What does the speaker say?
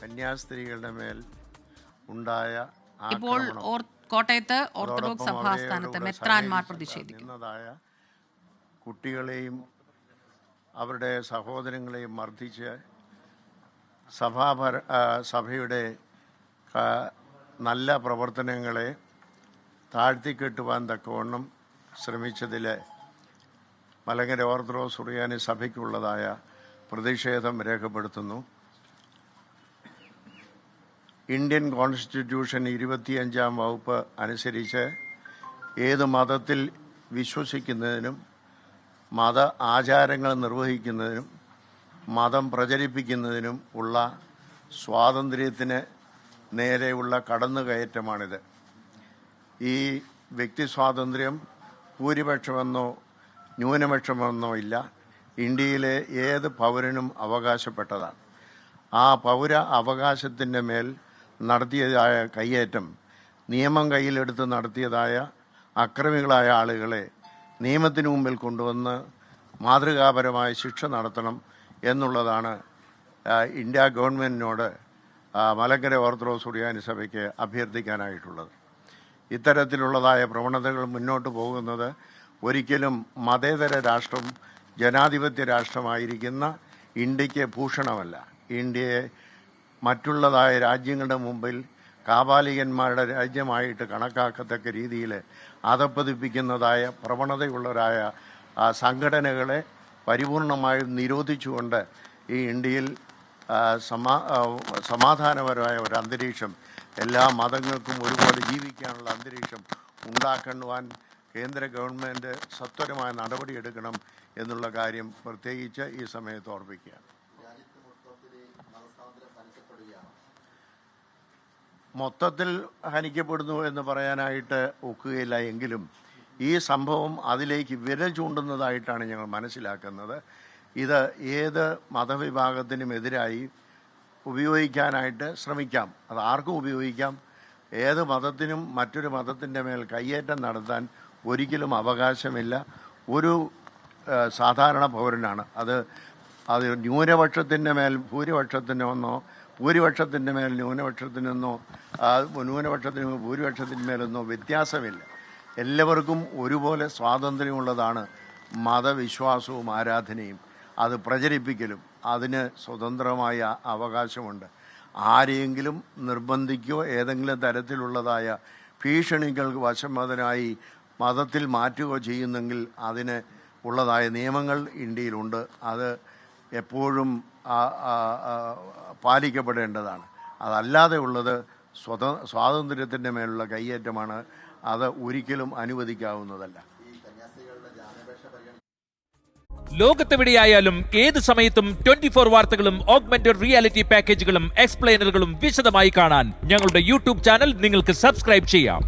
കന്യാസ്ത്രീകളുടെ മേൽ ഉണ്ടായ ഇപ്പോൾ കോട്ടയത്ത് ഓർത്തഡോക്സ് സഭാസ്ഥാനത്ത് മെത്രാൻമാർ പ്രതിഷേധിക്കുന്നതായ കുട്ടികളെയും അവരുടെ സഹോദരങ്ങളെയും മർദ്ദിച്ച് സഭാഭര സഭയുടെ നല്ല പ്രവർത്തനങ്ങളെ താഴ്ത്തിക്കെട്ടുവാൻ തക്കവണ്ണം ശ്രമിച്ചതിൽ മലങ്കര ഓർത്തഡോക്സ് സുറിയാനി സഭയ്ക്കുള്ളതായ പ്രതിഷേധം രേഖപ്പെടുത്തുന്നു. ഇന്ത്യൻ കോൺസ്റ്റിറ്റ്യൂഷൻ ഇരുപത്തിയഞ്ചാം വകുപ്പ് അനുസരിച്ച് ഏത് മതത്തിൽ വിശ്വസിക്കുന്നതിനും മത ആചാരങ്ങൾ നിർവഹിക്കുന്നതിനും മതം പ്രചരിപ്പിക്കുന്നതിനും ഉള്ള സ്വാതന്ത്ര്യത്തിന് നേരെയുള്ള കടന്നുകയറ്റമാണിത്. ഈ വ്യക്തി സ്വാതന്ത്ര്യം ഭൂരിപക്ഷമെന്നോ ന്യൂനപക്ഷമെന്നോ ഇല്ല. ഇന്ത്യയിലെ ഏത് പൗരനും അവകാശപ്പെട്ടതാണ്. ആ പൗര അവകാശത്തിന്റെ മേൽ നടത്തിയതായ കയ്യേറ്റം നിയമം കയ്യിലെടുത്ത് നടത്തിയതായ അക്രമികളായ ആളുകളെ നിയമത്തിന് മുമ്പിൽ കൊണ്ടുവന്ന് മാതൃകാപരമായ ശിക്ഷ നടത്തണം എന്നുള്ളതാണ് ഇന്ത്യ ഗവൺമെന്റിനോട് മലങ്കര ഓർത്തഡോക്സ് ഉടിയാനി സഭയ്ക്ക് അഭ്യർത്ഥിക്കാനായിട്ടുള്ളത്. ഇത്തരത്തിലുള്ളതായ പ്രവണതകൾ മുന്നോട്ട് പോകുന്നത് ഒരിക്കലും മതേതര രാഷ്ട്രം ജനാധിപത്യ രാഷ്ട്രമായിരിക്കുന്ന ഇന്ത്യയ്ക്ക് ഭൂഷണമല്ല. ഇന്ത്യയെ മറ്റുള്ളതായ രാജ്യങ്ങളുടെ മുമ്പിൽ കാപാലികന്മാരുടെ രാജ്യമായിട്ട് കണക്കാക്കത്തക്ക രീതിയിൽ അതപ്പതിപ്പിക്കുന്നതായ പ്രവണതയുള്ളവരായ സംഘടനകളെ പരിപൂർണമായും നിരോധിച്ചുകൊണ്ട് ഈ ഇന്ത്യയിൽ സമാ സമാധാനപരമായ ഒരു അന്തരീക്ഷം എല്ലാ മതങ്ങൾക്കും ഒരുപോലെ ജീവിക്കാനുള്ള അന്തരീക്ഷം ഉണ്ടാക്കുവാൻ കേന്ദ്ര ഗവൺമെന്റ് സത്വരമായ നടപടിയെടുക്കണം എന്നുള്ള കാര്യം പ്രത്യേകിച്ച് ഈ സമയത്ത് ഓർമ്മിക്കുകയാണ് മൊത്തത്തിൽ ഹനിക്കപ്പെടുന്നു എന്ന് പറയാനായിട്ട് ഒക്കുകയില്ല എങ്കിലും ഈ സംഭവം അതിലേക്ക് വിരൽ ചൂണ്ടുന്നതായിട്ടാണ് ഞങ്ങൾ മനസ്സിലാക്കുന്നത്. ഇത് ഏത് മതവിഭാഗത്തിനും എതിരായി ഉപയോഗിക്കാനായിട്ട് ശ്രമിക്കാം. അത് ആർക്കും ഉപയോഗിക്കാം. ഏത് മതത്തിനും മറ്റൊരു മതത്തിന്റെ മേൽ കയ്യേറ്റം നടത്താൻ ഒരിക്കലും അവകാശമില്ല. ഒരു സാധാരണ പൗരനാണ്. അത് അത് ന്യൂനപക്ഷത്തിന്റെ മേൽ ഭൂരിപക്ഷത്തിനൊന്നോ ഭൂരിപക്ഷത്തിന്റെ മേൽ ന്യൂനപക്ഷത്തിനൊന്നോ ന്യൂനപക്ഷത്തിന് ഭൂരിപക്ഷത്തിന്റെ മേലൊന്നോ വ്യത്യാസമില്ല. എല്ലാവർക്കും ഒരുപോലെ സ്വാതന്ത്ര്യമുള്ളതാണ് മതവിശ്വാസവും ആരാധനയും. അത് പ്രചരിപ്പിക്കലും അതിന് സ്വതന്ത്രമായ അവകാശമുണ്ട്. ആരെയെങ്കിലും നിർബന്ധിക്കോ ഏതെങ്കിലും തരത്തിലുള്ളതായ ഭീഷണികൾ വശമതനായി മതത്തിൽ മാറ്റുകയോ ചെയ്യുന്നെങ്കിൽ അതിന് ഉള്ളതായ നിയമങ്ങൾ ഇന്ത്യയിലുണ്ട്. അത് എപ്പോഴും പാലിക്കപ്പെടേണ്ടതാണ്. അതല്ലാതെ ഉള്ളത് സ്വത സ്വാതന്ത്ര്യത്തിന്റെ മേലുള്ള കയ്യേറ്റമാണ്. അത് ഒരിക്കലും അനുവദിക്കാവുന്നതല്ല. ലോകത്തെവിടെയായാലും ഏത് സമയത്തും ട്വന്റി ഫോർ വാർത്തകളും ഓഗ്മെന്റഡ് റിയാലിറ്റി പാക്കേജുകളും എക്സ്പ്ലെയിനറുകളും വിശദമായി കാണാൻ ഞങ്ങളുടെ യൂട്യൂബ് ചാനൽ നിങ്ങൾക്ക് സബ്സ്ക്രൈബ് ചെയ്യാം.